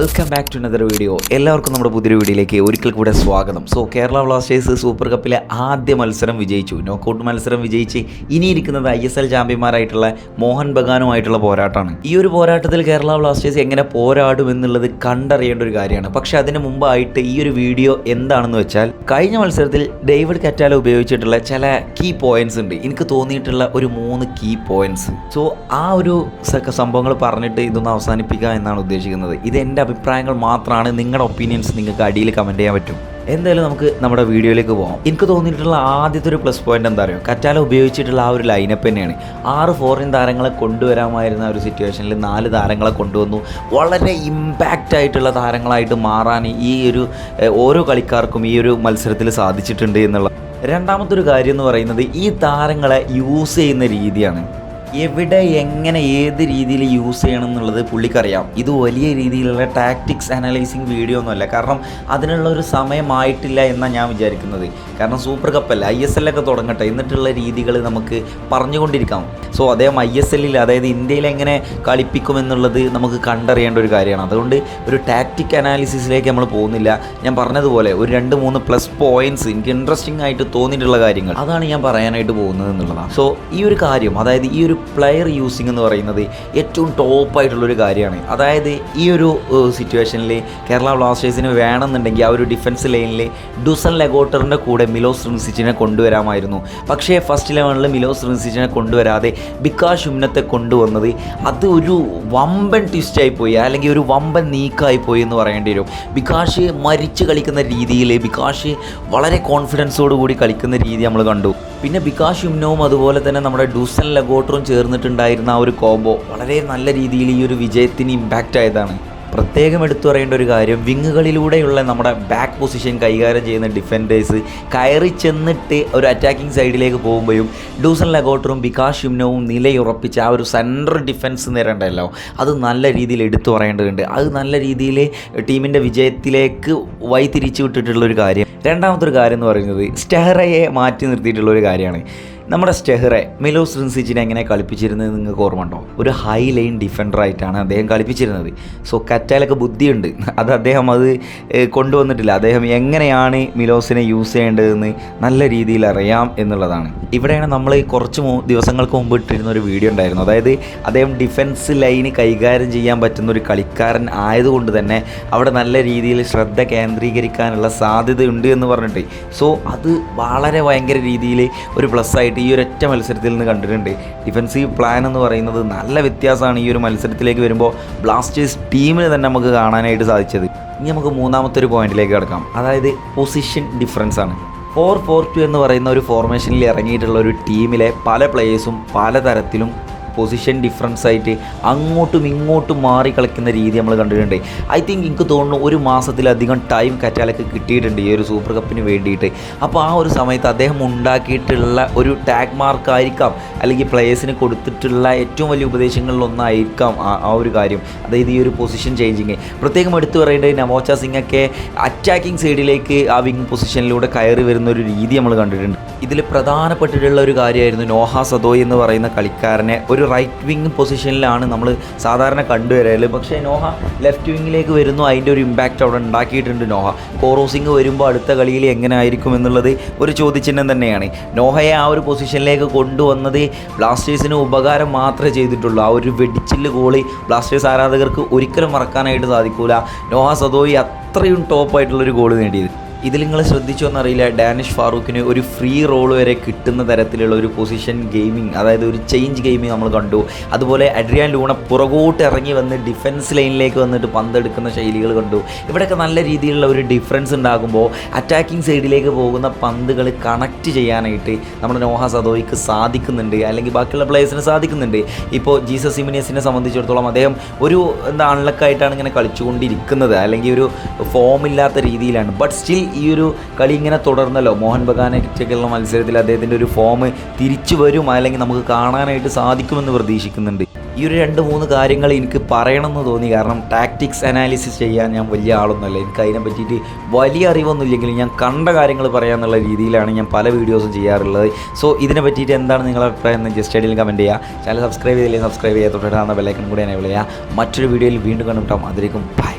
Welcome back to another video എല്ലാവർക്കും നമ്മുടെ പുതിയൊരു വീഡിയോയിലേക്ക് ഒരിക്കൽ കൂടെ സ്വാഗതം. സോ കേരള ബ്ലാസ്റ്റേഴ്സ് സൂപ്പർ കപ്പിലെ ആദ്യ മത്സരം വിജയിച്ചു. നോക്കൗട്ട് മത്സരം വിജയിച്ച് ഇനിയിരിക്കുന്നത് ഐ എസ് എൽ ചാമ്പ്യന്മാരായിട്ടുള്ള മോഹൻ ബഗാനുമായിട്ടുള്ള പോരാട്ടമാണ്. ഈ ഒരു പോരാട്ടത്തിൽ കേരള ബ്ലാസ്റ്റേഴ്സ് എങ്ങനെ പോരാടും എന്നുള്ളത് കണ്ടറിയേണ്ട ഒരു കാര്യമാണ്. പക്ഷെ അതിന് മുമ്പായിട്ട് ഈ ഒരു വീഡിയോ എന്താണെന്ന് വെച്ചാൽ കഴിഞ്ഞ മത്സരത്തിൽ ഡേവിഡ് കറ്റാല ഉപയോഗിച്ചിട്ടുള്ള ചില കീ പോയിന്റ്സ് ഉണ്ട്. എനിക്ക് തോന്നിയിട്ടുള്ള ഒരു മൂന്ന് കീ പോയിന്റ്സ് സോ ആ ഒരു സംഭവങ്ങൾ പറഞ്ഞിട്ട് ഇതൊന്ന് അവസാനിപ്പിക്കുക എന്നാണ് ഉദ്ദേശിക്കുന്നത്. ഇത് എന്റെ അഭിപ്രായങ്ങൾ മാത്രമാണ് നിങ്ങളുടെ ഒപ്പീനിയൻസ് നിങ്ങൾക്ക് അടിയിൽ കമന്റ് ചെയ്യാൻ പറ്റും. എന്തായാലും നമുക്ക് നമ്മുടെ വീഡിയോയിലേക്ക് പോകാം എനിക്ക് തോന്നിയിട്ടുള്ള ആദ്യത്തെ ഒരു പ്ലസ് പോയിന്റ് എന്താ പറയുക കറ്റാല ഉപയോഗിച്ചിട്ടുള്ള ആ ഒരു ലൈനപ്പ് തന്നെയാണ്. ആറ് ഫോറിൻ താരങ്ങളെ കൊണ്ടുവരാമായിരുന്ന ഒരു സിറ്റുവേഷനിൽ നാല് താരങ്ങളെ കൊണ്ടുവന്നു. വളരെ ഇമ്പാക്റ്റ് ആയിട്ടുള്ള താരങ്ങളായിട്ട് മാറാൻ ഈ ഒരു ഓരോ കളിക്കാർക്കും ഈ ഒരു മത്സരത്തിൽ സാധിച്ചിട്ടുണ്ട് എന്നുള്ള. രണ്ടാമത്തെ ഒരു കാര്യം എന്ന് പറയുന്നത് ഈ താരങ്ങളെ യൂസ് ചെയ്യുന്ന രീതിയാണ്. എവിടെ എങ്ങനെ ഏത് രീതിയിൽ യൂസ് ചെയ്യണം എന്നുള്ളത് പുള്ളിക്കറിയാം. ഇത് വലിയ രീതിയിലുള്ള ടാക്ടിക്സ് അനലൈസിങ് വീഡിയോ ഒന്നുമല്ല. കാരണം അതിനുള്ള ഒരു സമയമായിട്ടില്ല എന്നാണ് ഞാൻ വിചാരിക്കുന്നത്. കാരണം സൂപ്പർ കപ്പല്ല ഐ എസ് എല്ലൊക്കെ തുടങ്ങട്ടെ എന്നിട്ടുള്ള രീതികൾ നമുക്ക് പറഞ്ഞുകൊണ്ടിരിക്കാം. സോ അദ്ദേഹം ഐ എസ് എല്ലിൽ അതായത് ഇന്ത്യയിൽ എങ്ങനെ കളിപ്പിക്കുമെന്നുള്ളത് നമുക്ക് കണ്ടറിയേണ്ട ഒരു കാര്യമാണ്. അതുകൊണ്ട് ഒരു ടാക്ടിക് അനാലിസിസിലേക്ക് നമ്മൾ പോകുന്നില്ല. ഞാൻ പറഞ്ഞതുപോലെ ഒരു രണ്ട് മൂന്ന് പ്ലസ് പോയിന്റ്സ് എനിക്ക് ഇൻട്രസ്റ്റിംഗ് ആയിട്ട് തോന്നിയിട്ടുള്ള കാര്യങ്ങൾ. അതാണ് ഞാൻ പറയാനായിട്ട് പോകുന്നത് എന്നുള്ളതാണ്. സോ ഈ ഒരു കാര്യം അതായത് ഈ ഒരു പ്ലെയർ യൂസിങ് എന്ന് പറയുന്നത് ഏറ്റവും ടോപ്പായിട്ടുള്ളൊരു കാര്യമാണ്. അതായത് ഈ ഒരു സിറ്റുവേഷനിൽ കേരള ബ്ലാസ്റ്റേഴ്സിന് വേണമെന്നുണ്ടെങ്കിൽ ആ ഒരു ഡിഫൻസ് ലൈനിൽ ഡുസൺ ലെഗോട്ടറിന്റെ കൂടെ മിലോസ് റിൻസിച്ചിനെ കൊണ്ടുവരാമായിരുന്നു. പക്ഷേ ഫസ്റ്റ് ലെവനിൽ മിലോസ് റിൻസിച്ചിനെ കൊണ്ടുവരാതെ ബിക്കാഷ് ഉന്നത്തെ കൊണ്ടുവന്നത് അത് ഒരു വമ്പൻ ട്വിസ്റ്റായി പോയി. അല്ലെങ്കിൽ ഒരു വമ്പൻ നീക്കായി പോയി എന്ന് പറയേണ്ടി വരും. ബിക്കാഷ് മരിച്ച് കളിക്കുന്ന രീതിയിൽ ബിക്കാഷ് വളരെ കോൺഫിഡൻസോട് കൂടി കളിക്കുന്ന രീതി നമ്മൾ കണ്ടു. പിന്നെ ബിക്കാഷ് യുമ്നവും അതുപോലെ തന്നെ നമ്മുടെ ഡൂസൻ ലഗോട്ടറും ചേർന്നിട്ടുണ്ടായിരുന്ന ആ ഒരു കോംബോ വളരെ നല്ല രീതിയിൽ ഈ ഒരു വിജയത്തിന് ഇമ്പാക്റ്റ് ആയതാണ്. പ്രത്യേകം എടുത്തു പറയേണ്ട ഒരു കാര്യം വിങ്ങുകളിലൂടെയുള്ള നമ്മുടെ ബാക്ക് പൊസിഷൻ കൈകാര്യം ചെയ്യുന്ന ഡിഫൻഡേഴ്സ് കയറി ചെന്നിട്ട് ഒരു അറ്റാക്കിംഗ് സൈഡിലേക്ക് പോകുമ്പോഴും ഡൂസൻ ലഗോട്ടറും ബികാഷ് ഷിംനവും നിലയുറപ്പിച്ച ആ ഒരു സെൻട്രൽ ഡിഫൻസ് നേരണ്ടല്ലോ അത് നല്ല രീതിയിൽ എടുത്തു പറയേണ്ടതുണ്ട്. അത് നല്ല രീതിയിൽ ടീമിന്റെ വിജയത്തിലേക്ക് വഴിതിരിച്ചു വിട്ടിട്ടുള്ളൊരു കാര്യം. രണ്ടാമത്തെ ഒരു കാര്യം എന്ന് പറയുന്നത് സ്റ്റെഹറയെ മാറ്റി നിർത്തിയിട്ടുള്ള ഒരു കാര്യമാണ്. നമ്മുടെ സ്റ്റെഹറെ മിലോസ് റിൻസിച്ചിനെ എങ്ങനെ കളിപ്പിച്ചിരുന്നത് നിങ്ങൾക്ക് ഓർമ്മ ഉണ്ടോ ഒരു ഹൈ ലൈൻ ഡിഫൻഡർ ആയിട്ടാണ് അദ്ദേഹം കളിപ്പിച്ചിരുന്നത്. സോ കറ്റാലൊക്കെ ബുദ്ധിയുണ്ട്. അത് അദ്ദേഹം അത് കൊണ്ടുവന്നിട്ടില്ല. അദ്ദേഹം എങ്ങനെയാണ് മിലോസിനെ യൂസ് ചെയ്യേണ്ടതെന്ന് നല്ല രീതിയിൽ അറിയാം എന്നുള്ളതാണ്. ഇവിടെയാണ് നമ്മൾ കുറച്ച് ദിവസങ്ങൾക്ക് മുമ്പ് ഇട്ടിരുന്ന ഒരു വീഡിയോ ഉണ്ടായിരുന്നു അതായത് അദ്ദേഹം ഡിഫൻസ് ലൈന് കൈകാര്യം ചെയ്യാൻ പറ്റുന്ന ഒരു കളിക്കാരൻ ആയതുകൊണ്ട് തന്നെ അവിടെ നല്ല രീതിയിൽ ശ്രദ്ധ കേന്ദ്രീകരിക്കാനുള്ള സാധ്യതയുണ്ട് എന്ന് പറഞ്ഞിട്ട്. സോ അത് വളരെ ഭയങ്കര രീതിയിൽ ഒരു പ്ലസ് ആയിട്ട് ഈ ഒരു ഒറ്റ മത്സരത്തിൽ നിന്ന് കണ്ടിട്ടുണ്ട്. ഡിഫൻസീവ് പ്ലാൻ എന്ന് പറയുന്നത് നല്ല വ്യത്യാസമാണ് ഈ ഒരു മത്സരത്തിലേക്ക് വരുമ്പോൾ ബ്ലാസ്റ്റേഴ്സ് ടീമിന് തന്നെ നമുക്ക് കാണാനായിട്ട് സാധിച്ചത്. ഇനി നമുക്ക് മൂന്നാമത്തെ ഒരു പോയിന്റിലേക്ക് കിടക്കാം. അതായത് പൊസിഷൻ ഡിഫറൻസ് ആണ്. ഫോർ ഫോർ ടു എന്ന് പറയുന്ന ഒരു ഫോർമേഷനിൽ ഇറങ്ങിയിട്ടുള്ള ഒരു ടീമിലെ പല പ്ലേയേഴ്സും പലതരത്തിലും പൊസിഷൻ ഡിഫറൻസ് ആയിട്ട് അങ്ങോട്ടും ഇങ്ങോട്ടും മാറി കളിക്കുന്ന രീതി നമ്മൾ കണ്ടിട്ടുണ്ട്. ഐ തിങ്ക് എനിക്ക് തോന്നുന്നു ഒരു മാസത്തിലധികം ടൈം കറ്റാലൊക്കെ കിട്ടിയിട്ടുണ്ട് ഈ ഒരു സൂപ്പർ കപ്പിന് വേണ്ടിയിട്ട്. അപ്പോൾ ആ ഒരു സമയത്ത് അദ്ദേഹം ഉണ്ടാക്കിയിട്ടുള്ള ഒരു ടാഗ് മാർക്കായിരിക്കാം അല്ലെങ്കിൽ പ്ലേയേഴ്സിന് കൊടുത്തിട്ടുള്ള ഏറ്റവും വലിയ ഉപദേശങ്ങളിലൊന്നായിരിക്കാം ആ ഒരു കാര്യം. അതായത് ഈ ഒരു പൊസിഷൻ ചേഞ്ചിങ് പ്രത്യേകം എടുത്തു പറയേണ്ടത് നവോച്ച സിംഗ് ഒക്കെ അറ്റാക്കിംഗ് സൈഡിലേക്ക് ആ വിങ് പൊസിഷനിലൂടെ കയറി വരുന്ന ഒരു രീതി നമ്മൾ കണ്ടിട്ടുണ്ട്. ഇതിൽ പ്രധാനപ്പെട്ടിട്ടുള്ള ഒരു കാര്യമായിരുന്നു നോഹ സദോയ് എന്ന് പറയുന്ന കളിക്കാരനെ ഒരു റൈറ്റ് വിങ് പൊസിഷനിലാണ് നമ്മൾ സാധാരണ കണ്ടുവരൽ. പക്ഷേ നോഹ ലെഫ്റ്റ് വിങ്ങിലേക്ക് വരുന്നു അതിന്റെ ഒരു ഇമ്പാക്റ്റ് അവിടെ ഉണ്ടാക്കിയിട്ടുണ്ട് നോഹ. കോറോസിങ് വരുമ്പോൾ അടുത്ത കളിയിൽ എങ്ങനെ ആയിരിക്കും എന്നുള്ളത് ഒരു ചോദ്യചിഹ്നം തന്നെയാണ്. നോഹയെ ആ ഒരു പൊസിഷനിലേക്ക് കൊണ്ടുവന്നത് ബ്ലാസ്റ്റേഴ്സിന് ഉപകാരം മാത്രമേ ചെയ്തിട്ടുള്ളൂ. ആ ഒരു വെടിച്ചിൽ ഗോളി ബ്ലാസ്റ്റേഴ്സ് ആരാധകർക്ക് ഒരിക്കലും മറക്കാനായിട്ട് സാധിക്കൂല. നോഹ സദോയി അത്രയും ടോപ്പായിട്ടുള്ളൊരു ഗോൾ നേടിയത് ഇതിൽ നിങ്ങൾ ശ്രദ്ധിച്ചോ എന്നറിയില്ല ഡാനിഷ് ഫാറൂഖിന് ഒരു ഫ്രീ റോൾ വരെ കിട്ടുന്ന തരത്തിലുള്ള ഒരു പൊസിഷൻ ഗെയിമിംഗ് അതായത് ഒരു ചേഞ്ച് ഗെയിമിംഗ് നമ്മൾ കണ്ടു. അതുപോലെ അഡ്രിയാൻ ലൂണ പുറകോട്ട് ഇറങ്ങി വന്ന് ഡിഫൻസ് ലൈനിലേക്ക് വന്നിട്ട് പന്തെടുക്കുന്ന ശൈലികൾ കണ്ടു. ഇവിടെയൊക്കെ നല്ല രീതിയിലുള്ള ഒരു ഡിഫറൻസ് ഉണ്ടാകുമ്പോൾ അറ്റാക്കിംഗ് സൈഡിലേക്ക് പോകുന്ന പന്തുകൾ കണക്ട് ചെയ്യാനായിട്ട് നമ്മുടെ നോഹ സദോയ്ക്ക് സാധിക്കുന്നുണ്ട്. അല്ലെങ്കിൽ ബാക്കിയുള്ള പ്ലേയേഴ്സിന് സാധിക്കുന്നുണ്ട്. ഇപ്പോൾ ജീസസ് സിമിനിയസിനെ സംബന്ധിച്ചിടത്തോളം അദ്ദേഹം ഒരു എന്താ അൺലക്കായിട്ടാണ് ഇങ്ങനെ കളിച്ചുകൊണ്ടിരിക്കുന്നത്. അല്ലെങ്കിൽ ഒരു ഫോമില്ലാത്ത രീതിയിലാണ്. ബട്ട് സ്റ്റിൽ ഈ ഒരു കളി ഇങ്ങനെ തുടർന്നല്ലോ. മോഹൻ ബഗാനൊക്കെയുള്ള മത്സരത്തിൽ അദ്ദേഹത്തിന്റെ ഒരു ഫോം തിരിച്ചു വരും അല്ലെങ്കിൽ നമുക്ക് കാണാനായിട്ട് സാധിക്കുമെന്ന് പ്രതീക്ഷിക്കുന്നുണ്ട്. ഈ ഒരു രണ്ട് മൂന്ന് കാര്യങ്ങൾ എനിക്ക് പറയണമെന്ന് തോന്നി. കാരണം ടാക്ടിക്സ് അനാലിസിസ് ചെയ്യാൻ ഞാൻ വലിയ ആളൊന്നുമല്ല. എനിക്ക് അതിനെ പറ്റിയിട്ട് വലിയ അറിവൊന്നും ഇല്ലെങ്കിലും ഞാൻ കണ്ട കാര്യങ്ങൾ പറയാമെന്നുള്ള രീതിയിലാണ് ഞാൻ പല വീഡിയോസും ചെയ്യാറുള്ളത്. സോ ഇതിനെ പറ്റിയിട്ട് എന്താണ് നിങ്ങളുടെ അഭിപ്രായം എന്ന് ജസ്റ്റ് അടിയിൽ കമന്റ് ചെയ്യുക ചാനൽ സബ്സ്ക്രൈബ് ചെയ്തില്ലെങ്കിൽ സബ്സ്ക്രൈബ് ചെയ്യാത്തോട്ടാണ് ബെല്ലൈക്കൺ കൂടി എന്നെ വിളിക്കുക മറ്റൊരു വീഡിയോയിൽ വീണ്ടും കണ്ടുമുട്ടാം. അതിലേക്കും ബൈ